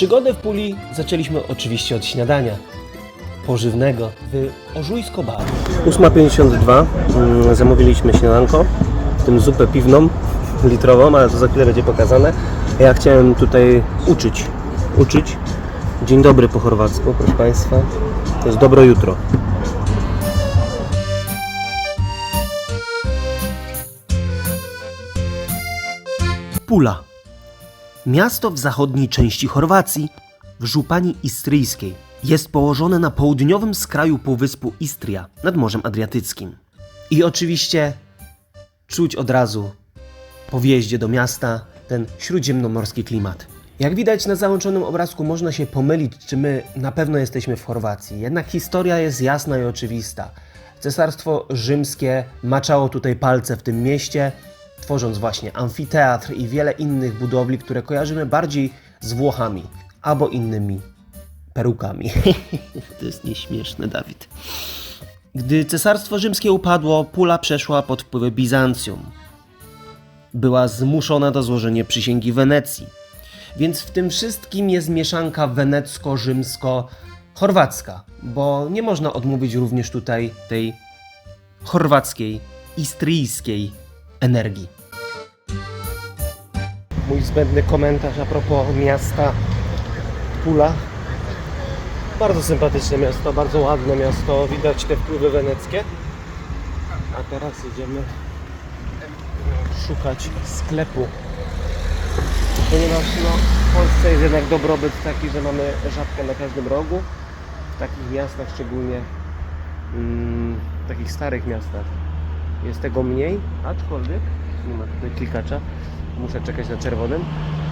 Przygodę w Puli zaczęliśmy oczywiście od śniadania. Pożywnego w Ożujsko Bar. 8.52. Mm, Zamówiliśmy śniadanko, w tym zupę piwną, litrową, ale to za chwilę będzie pokazane. Ja chciałem tutaj uczyć. Uczyć. Dzień dobry po chorwacku, proszę Państwa. To jest dobro jutro. Pula. Miasto w zachodniej części Chorwacji, w Żupani Istryjskiej. Jest położone na południowym skraju półwyspu Istria, nad Morzem Adriatyckim. I oczywiście czuć od razu po wjeździe do miasta ten śródziemnomorski klimat. Jak widać na załączonym obrazku można się pomylić, czy my na pewno jesteśmy w Chorwacji. Jednak historia jest jasna i oczywista. Cesarstwo rzymskie maczało tutaj palce w tym mieście, tworząc właśnie amfiteatr i wiele innych budowli, które kojarzymy bardziej z Włochami albo innymi perukami. to jest nieśmieszne, Dawid. Gdy cesarstwo rzymskie upadło, Pula przeszła pod wpływy Bizancjum była zmuszona do złożenia przysięgi Wenecji. Więc w tym wszystkim jest mieszanka wenecko-rzymsko-chorwacka, bo nie można odmówić również tutaj tej chorwackiej, istryjskiej energii. Mój zbędny komentarz a propos miasta Pula. Bardzo sympatyczne miasto, bardzo ładne miasto, widać te wpływy weneckie. A teraz jedziemy szukać sklepu. Ponieważ no, w Polsce jest jednak dobrobyt taki, że mamy żabkę na każdym rogu. W takich miastach, szczególnie mm, w takich starych miastach, jest tego mniej, aczkolwiek nie ma tutaj klikacza, muszę czekać na czerwonym.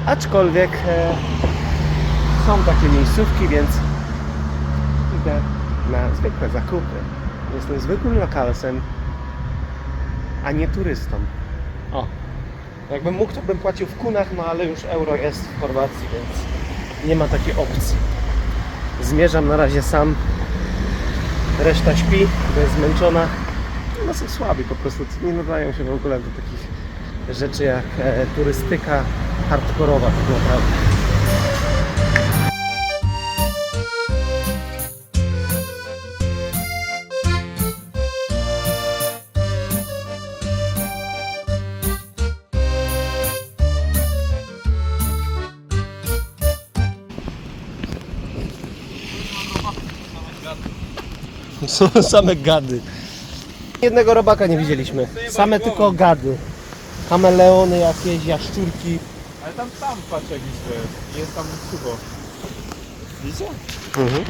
Aczkolwiek e, są takie miejscówki, więc idę na zwykłe zakupy. Jestem zwykłym lokalsem, a nie turystą. O, jakbym mógł, to bym płacił w kunach, no ale już euro jest w Chorwacji, więc nie ma takiej opcji. Zmierzam na razie sam. Reszta śpi, bo jest zmęczona. No są słabi po prostu, nie nadają się w ogóle do takich rzeczy jak e, turystyka hardkorowa tak naprawdę. Są same gady. Jednego robaka nie widzieliśmy. Same tylko gady. Kameleony jakieś, jaszczurki. Ale tam, tam patrz jakiś to jest. Jest tam sucho. Widzicie? Mhm.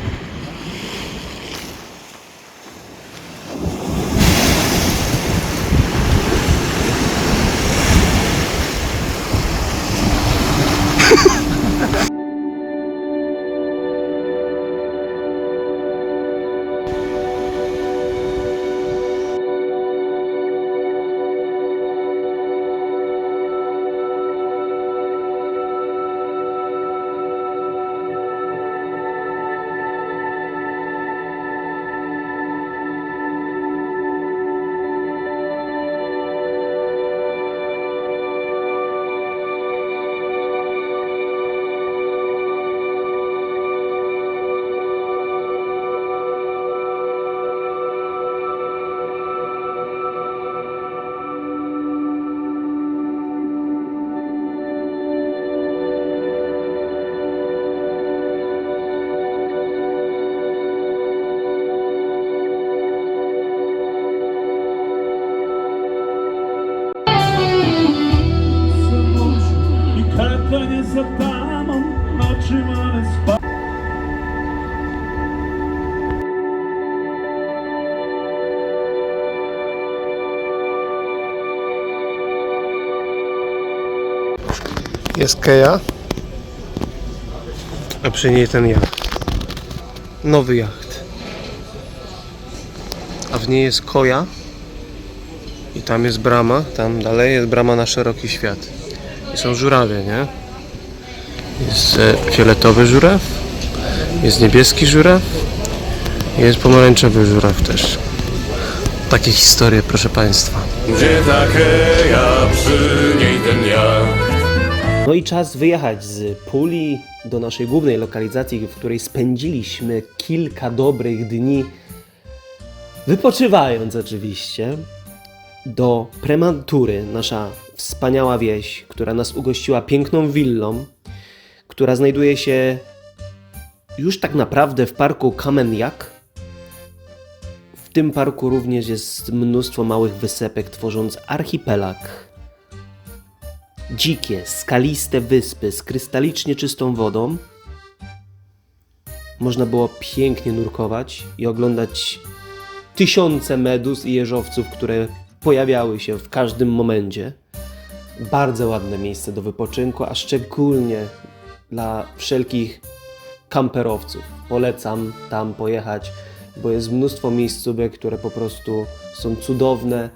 Jest Keja, a przy niej ten jacht. Nowy jacht. A w niej jest koja i tam jest brama, tam dalej jest brama na szeroki świat. I są żurawie, nie? Jest e, fioletowy żuraw, jest niebieski żuraw, jest pomarańczowy żuraw też. Takie historie, proszę Państwa. Gdzie ta keja, przy i czas wyjechać z Puli do naszej głównej lokalizacji, w której spędziliśmy kilka dobrych dni, wypoczywając oczywiście, do Premantury, nasza wspaniała wieś, która nas ugościła piękną willą, która znajduje się już tak naprawdę w parku Kamenjak. W tym parku również jest mnóstwo małych wysepek, tworząc archipelag. Dzikie, skaliste wyspy z krystalicznie czystą wodą. Można było pięknie nurkować i oglądać tysiące meduz i jeżowców, które pojawiały się w każdym momencie. Bardzo ładne miejsce do wypoczynku, a szczególnie dla wszelkich kamperowców. Polecam tam pojechać, bo jest mnóstwo miejscówek, które po prostu są cudowne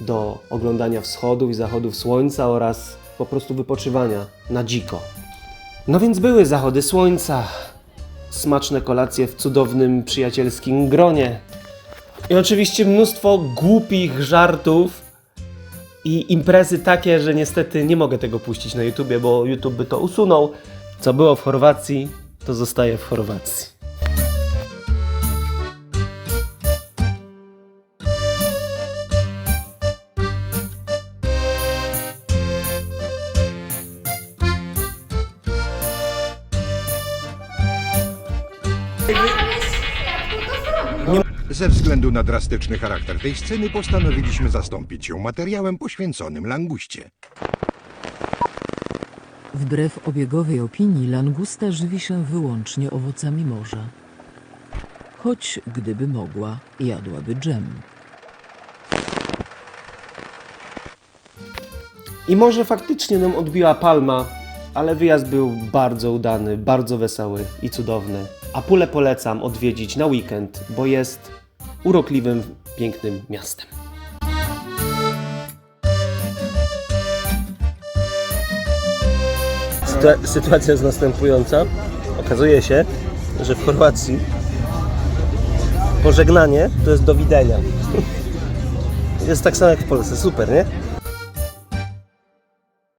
do oglądania wschodów i zachodów słońca oraz po prostu wypoczywania na dziko. No więc były zachody słońca, smaczne kolacje w cudownym przyjacielskim gronie i oczywiście mnóstwo głupich żartów i imprezy takie, że niestety nie mogę tego puścić na YouTubie, bo YouTube by to usunął. Co było w Chorwacji, to zostaje w Chorwacji. Ze względu na drastyczny charakter tej sceny postanowiliśmy zastąpić ją materiałem poświęconym languście. Wbrew obiegowej opinii langusta żywi się wyłącznie owocami morza. Choć gdyby mogła, jadłaby dżem. I może faktycznie nam odbiła palma, ale wyjazd był bardzo udany, bardzo wesoły i cudowny. A Pulę polecam odwiedzić na weekend, bo jest urokliwym, pięknym miastem. sytuacja jest następująca. Okazuje się, że w Chorwacji pożegnanie to jest do widzenia. Jest tak samo jak w Polsce, super, nie?